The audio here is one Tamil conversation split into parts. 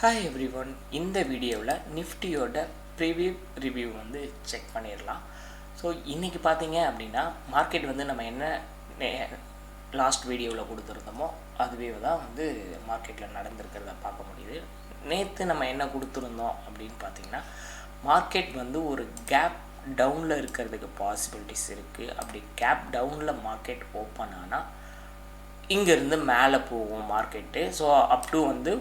ஹாய் எவ்ரி ஒன் இந்த வீடியோவில் நிஃப்டியோட ப்ரீவியூ ரிவ்யூ வந்து செக் பண்ணிடலாம். ஸோ இன்றைக்கி பார்த்தீங்க அப்படின்னா மார்க்கெட் வந்து நம்ம என்ன லாஸ்ட் வீடியோவில் கொடுத்துருந்தோமோ அதுவே தான் வந்து மார்க்கெட்டில் நடந்திருக்கிறத பார்க்க முடியுது. நேற்று நம்ம என்ன கொடுத்துருந்தோம் அப்படின்னு பார்த்தீங்கன்னா மார்க்கெட் வந்து ஒரு கேப் டவுனில் இருக்கிறதுக்கு பாசிபிலிட்டிஸ் இருக்குது அப்படி கேப் டவுனில் மார்க்கெட் ஓப்பன் ஆனால் இங்கேருந்து மேலே போகும் மார்க்கெட்டு ஸோ அப் டு வந்து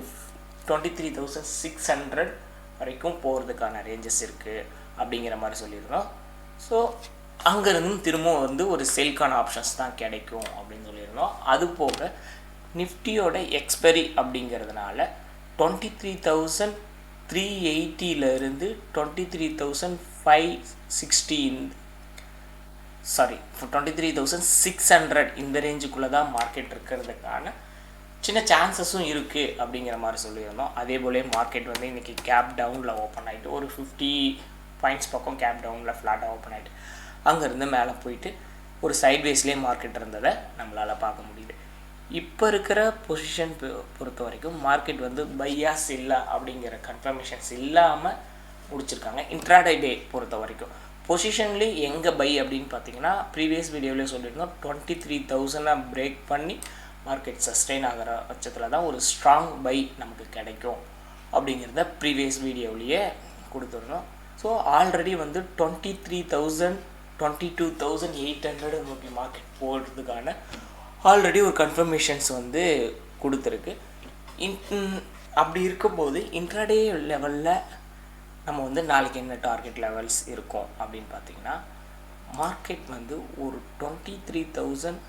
twenty three thousand six hundred வரைக்கும் போகிறதுக்கான ரேஞ்சஸ் இருக்குது அப்படிங்கிற மாதிரி சொல்லியிருந்தோம். ஸோ அங்கேருந்து திரும்பவும் வந்து ஒரு சேல்க்கான ஆப்ஷன்ஸ் தான் கிடைக்கும் அப்படின்னு சொல்லியிருந்தோம். அது போக நிஃப்டியோட எக்ஸ்பெரி அப்படிங்கிறதுனால twenty three thousand three எயிட்டியிலேருந்து twenty three thousand five sixteen sorry twenty three thousand six hundred இந்த ரேஞ்சுக்குள்ளே தான் மார்க்கெட் இருக்கிறதுக்கான சின்ன சான்சஸும் இருக்குது அப்படிங்கிற மாதிரி சொல்லியிருந்தோம். அதே போலே மார்க்கெட் வந்து இன்றைக்கி கேப் டவுனில் ஓப்பன் ஆகிட்டு ஒரு ஃபிஃப்டி பாயிண்ட்ஸ் பக்கம் கேப் டவுனில் ஃப்ளாட்டாக ஓப்பன் ஆகிட்டு அங்கேருந்து மேலே போயிட்டு ஒரு சைட்வேஸ்லேயே மார்க்கெட் இருந்ததை நம்மளால் பார்க்க முடியுது. இப்போ இருக்கிற பொசிஷன் பொறுத்த வரைக்கும் மார்க்கெட் வந்து பையாஸ் இல்லை அப்படிங்கிற கன்ஃபர்மேஷன்ஸ் இல்லாமல் முடிச்சிருக்காங்க. இன்ட்ராடே டே பொறுத்த வரைக்கும். பொசிஷன்லேயே எங்கே பை அப்படின்னு பார்த்தீங்கன்னா ப்ரீவியஸ் வீடியோவிலே சொல்லியிருந்தோம். டுவெண்ட்டி த்ரீ தௌசண்டை பிரேக் பண்ணி மார்க்கெட் சஸ்டெயின் ஆகிற பட்சத்தில் தான் ஒரு ஸ்ட்ராங் பை நமக்கு கிடைக்கும் அப்படிங்கிறத ப்ரீவியஸ் வீடியோவிலேயே கொடுத்துட்றோம் ஸோ ஆல்ரெடி வந்து twenty three thousand twenty two thousand eight hundred நோக்கி மார்க்கெட் போடுறதுக்கான ஆல்ரெடி ஒரு கன்ஃபர்மேஷன்ஸ் வந்து கொடுத்துருக்கு. இன் அப்படி இருக்கும்போது இன்ட்ராடே லெவலில் நம்ம வந்து நாளைக்கு என்ன டார்கெட் லெவல்ஸ் இருக்கும் அப்படின்னு பார்த்தீங்கன்னா மார்க்கெட் வந்து ஒரு twenty three thousand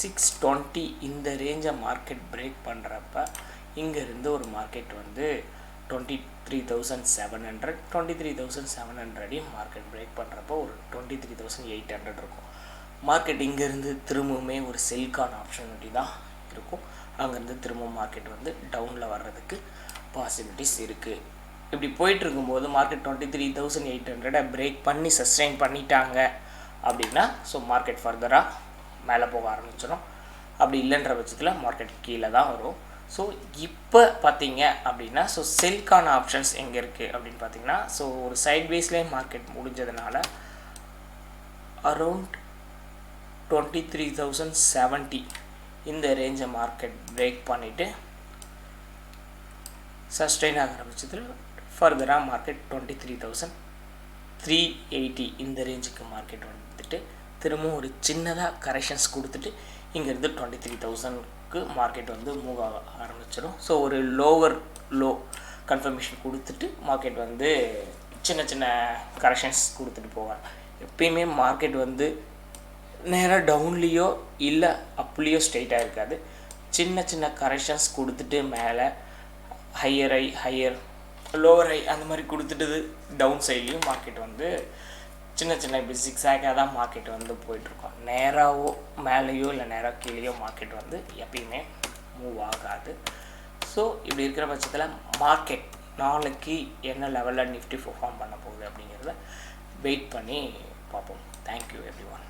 six twenty இந்த ரேஞ்சை மார்க்கெட் பிரேக் பண்ணுறப்ப இங்கேருந்து ஒரு மார்க்கெட் வந்து twenty three thousand seven hundred twenty three thousand seven ஹண்ட்ரடையும் market break பண்ணுறப்போ ஒரு twenty three thousand eight hundred இருக்கும். மார்க்கெட் இங்கேருந்து திரும்பவுமே ஒரு செல்கான ஆப்ஷனிட்டி தான் இருக்கும். அங்கேருந்து திரும்பவும் மார்க்கெட் வந்து டவுனில் வர்றதுக்கு பாசிபிலிட்டிஸ் இருக்குது இப்படி போயிட்டு இருக்கும்போது market twenty three thousand eight ஹண்ட்ரடை break பண்ணி சஸ்டெயின் பண்ணிட்டாங்க அப்படின்னா ஸோ மார்க்கெட் ஃபர்தராக மேலே போக ஆரம்பிச்சிடும் அப்படி இல்லைன்ற பட்சத்தில் மார்க்கெட் கீழே தான் வரும். ஸோ இப்போ பார்த்தீங்க அப்படின்னா ஸோ செல்க்கான ஆப்ஷன்ஸ் எங்கே இருக்குது அப்படின்னு பார்த்தீங்கன்னா ஸோ ஒரு சைட் பேஸ்லேயே market முடிஞ்சதுனால around twenty three thousand seventy இந்த ரேஞ்சை மார்க்கெட் பிரேக் பண்ணிவிட்டு சஸ்டெயின் ஆகிற பட்சத்தில் ஃபர்தராக market twenty three thousand three eighty இந்த ரேஞ்சுக்கு மார்க்கெட் வந்துட்டு திரும்பவும் ஒரு சின்னதாக கரெக்ஷன்ஸ் கொடுத்துட்டு இங்கேருந்து டுவெண்ட்டி த்ரீ தௌசண்ட்க்கு மார்க்கெட் வந்து மூவ் ஆக ஆரம்பிச்சிடும் ஸோ ஒரு லோவர் லோ கன்ஃபர்மேஷன் கொடுத்துட்டு மார்க்கெட் வந்து சின்ன சின்ன கரெக்ஷன்ஸ் கொடுத்துட்டு போவாங்க. எப்பயுமே மார்க்கெட் வந்து நேராக டவுன்லேயோ இல்லை அப்லேயோ ஸ்ட்ரெயிட்டாக இருக்காது. சின்ன சின்ன கரெக்ஷன்ஸ் கொடுத்துட்டு மேலே higher high higher lower high அந்த மாதிரி கொடுத்துட்டு டவுன் சைட்லேயும் மார்க்கெட் வந்து சின்ன சின்ன இப்படி சிக்ஸாக்காக தான் மார்க்கெட் வந்து போயிட்டுருக்கோம். நேராகவோ மேலேயோ இல்லை நேராக கீழேயோ மார்க்கெட் வந்து எப்பயுமே மூவ் ஆகாது. ஸோ இப்படி இருக்கிற பட்சத்தில் மார்க்கெட் நாளைக்கு என்ன லெவலில் நிஃப்டி பர்ஃபார்ம் பண்ண போகுது அப்படிங்கிறத வெயிட் பண்ணி பார்ப்போம். Thank you every one